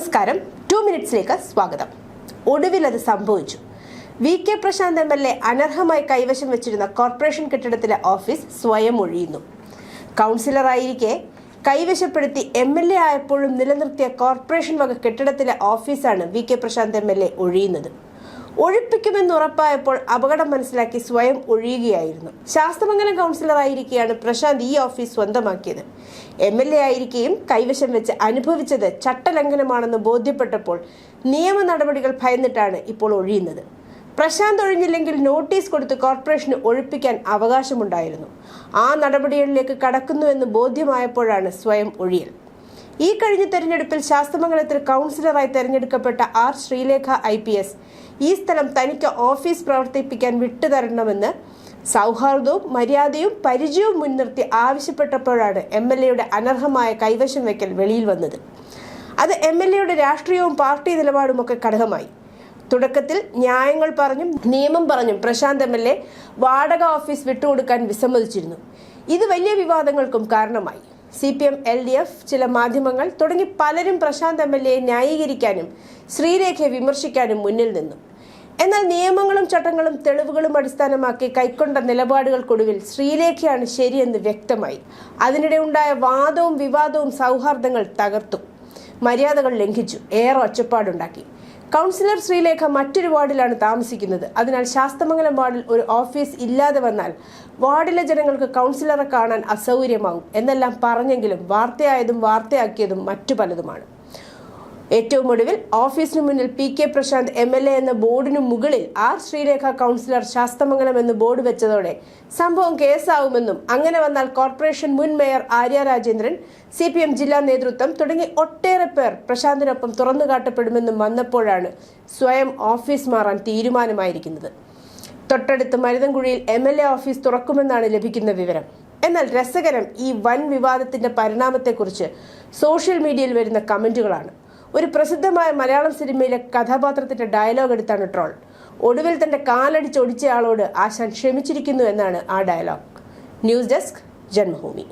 നമസ്കാരം. ടു മിനിറ്റ്സിലേക്ക് സ്വാഗതം. ഒടുവിൽ അത് സംഭവിച്ചു. V K Prashanth M L A അനർഹമായി കൈവശം വെച്ചിരുന്ന കോർപ്പറേഷൻ കെട്ടിടത്തിലെ ഓഫീസ് സ്വയം ഒഴിയുന്നു. കൗൺസിലറായിരിക്കെ കൈവശപ്പെടുത്തി എം എൽ എ ആയപ്പോഴും നിലനിർത്തിയ കോർപ്പറേഷൻ വക കെട്ടിടത്തിലെ ഓഫീസാണ് V K Prashanth M L A ഒഴിയുന്നത്. ഒഴിപ്പിക്കുമെന്ന് ഉറപ്പായപ്പോൾ അപകടം മനസ്സിലാക്കി സ്വയം ഒഴിയുകയായിരുന്നു. ശാസ്തമംഗലം കൗൺസിലറായിരിക്കെയാണ് പ്രശാന്ത് ഈ ഓഫീസ് സ്വന്തമാക്കിയത്. എം എൽ എ ആയിരിക്കെയും കൈവശം വെച്ച് അനുഭവിച്ചത് ചട്ടലംഘനമാണെന്ന് ബോധ്യപ്പെട്ടപ്പോൾ നിയമ നടപടികൾ ഭയന്നിട്ടാണ് ഇപ്പോൾ ഒഴിയുന്നത്. പ്രശാന്ത് ഒഴിഞ്ഞില്ലെങ്കിൽ നോട്ടീസ് കൊടുത്ത് കോർപ്പറേഷന് ഒഴിപ്പിക്കാൻ അവകാശമുണ്ടായിരുന്നു. ആ നടപടികളിലേക്ക് കടക്കുന്നുവെന്ന് ബോധ്യമായപ്പോഴാണ് സ്വയം ഒഴിയൽ. ഈ കഴിഞ്ഞ തെരഞ്ഞെടുപ്പിൽ ശാസ്തമംഗലത്തിൽ കൗൺസിലറായി തെരഞ്ഞെടുക്കപ്പെട്ട ആർ ശ്രീലേഖ ഐ ഈ സ്ഥലം തനിക്ക് ഓഫീസ് പ്രവർത്തിപ്പിക്കാൻ വിട്ടുതരണമെന്ന് സൗഹാർദ്ദവും മര്യാദയും പരിചയവും മുൻനിർത്തി ആവശ്യപ്പെട്ടപ്പോഴാണ് എം എൽ എയുടെ അനർഹമായ കൈവശം വയ്ക്കൽ വെളിയിൽ വന്നത്. അത് എം എൽ എയുടെ രാഷ്ട്രീയവും പാർട്ടി നിലപാടുമൊക്കെ ഘടകമായി. തുടക്കത്തിൽ ന്യായങ്ങൾ പറഞ്ഞും നിയമം പറഞ്ഞും പ്രശാന്ത് എം എൽ എ വാടക ഓഫീസ് വിട്ടുകൊടുക്കാൻ വിസമ്മതിച്ചിരുന്നു. ഇത് വലിയ വിവാദങ്ങൾക്കും കാരണമായി. C P M L D F ചില മാധ്യമങ്ങൾ തുടങ്ങി പലരും പ്രശാന്ത് എം എൽ എയെ ന്യായീകരിക്കാനും ശ്രീരേഖയെ വിമർശിക്കാനും മുന്നിൽ നിന്നു. എന്നാൽ നിയമങ്ങളും ചട്ടങ്ങളും തെളിവുകളും അടിസ്ഥാനമാക്കി കൈക്കൊണ്ട നിലപാടുകൾക്കൊടുവിൽ ശ്രീലേഖയാണ് ശരിയെന്ന് വ്യക്തമായി. അതിനിടെ ഉണ്ടായ വാദവും വിവാദവും സൗഹാർദ്ദങ്ങൾ തകർത്തു. മര്യാദകൾ ലംഘിച്ചു. ഏറെ ഒച്ചപ്പാടുണ്ടാക്കി. കൗൺസിലർ ശ്രീലേഖ മറ്റൊരു വാർഡിലാണ് താമസിക്കുന്നത്. അതിനാൽ ശാസ്തമംഗലം വാർഡിൽ ഒരു ഓഫീസ് ഇല്ലാതെ വന്നാൽ വാർഡിലെ ജനങ്ങൾക്ക് കൗൺസിലറെ കാണാൻ അസൗകര്യമാകും എന്നെല്ലാം പറഞ്ഞെങ്കിലും വാർത്തയായതും വാർത്തയാക്കിയതും മറ്റു പലതുമാണ്. ഏറ്റവും ഒടുവിൽ ഓഫീസിന് മുന്നിൽ P K Prashanth M L A എന്ന ബോർഡിനു മുകളിൽ ആർ ശ്രീരേഖ കൗൺസിലർ ശാസ്തമംഗലം എന്ന് ബോർഡ് വെച്ചതോടെ സംഭവം കേസാവുമെന്നും അങ്ങനെ വന്നാൽ കോർപ്പറേഷൻ മുൻ mayor Arya Rajendran C P M ജില്ലാ നേതൃത്വം തുടങ്ങി ഒട്ടേറെ പേർ പ്രശാന്തിനൊപ്പം തുറന്നു കാട്ടപ്പെടുമെന്നും വന്നപ്പോഴാണ് സ്വയം ഓഫീസ് മാറാൻ തീരുമാനമായിരിക്കുന്നത്. തൊട്ടടുത്ത് മരുതൻകുഴിയിൽ എം എൽ എ ഓഫീസ് തുറക്കുമെന്നാണ് ലഭിക്കുന്ന വിവരം. എന്നാൽ രസകരം ഈ വൻ വിവാദത്തിന്റെ പരിണാമത്തെക്കുറിച്ച് സോഷ്യൽ മീഡിയയിൽ വരുന്ന കമന്റുകളാണ്. ഒരു പ്രസിദ്ധമായ മലയാളം സിനിമയിലെ കഥാപാത്രത്തിന്റെ ഡയലോഗ് എടുത്താണ് ട്രോൾ. ഒടുവിൽ തന്റെ കാലടിച്ചൊടിച്ചയാളോട് ആശാൻ ക്ഷമിച്ചിരിക്കുന്നു എന്നാണ് ആ ഡയലോഗ് ന്യൂസ് ഡെസ്ക് ജന്മഭൂമി.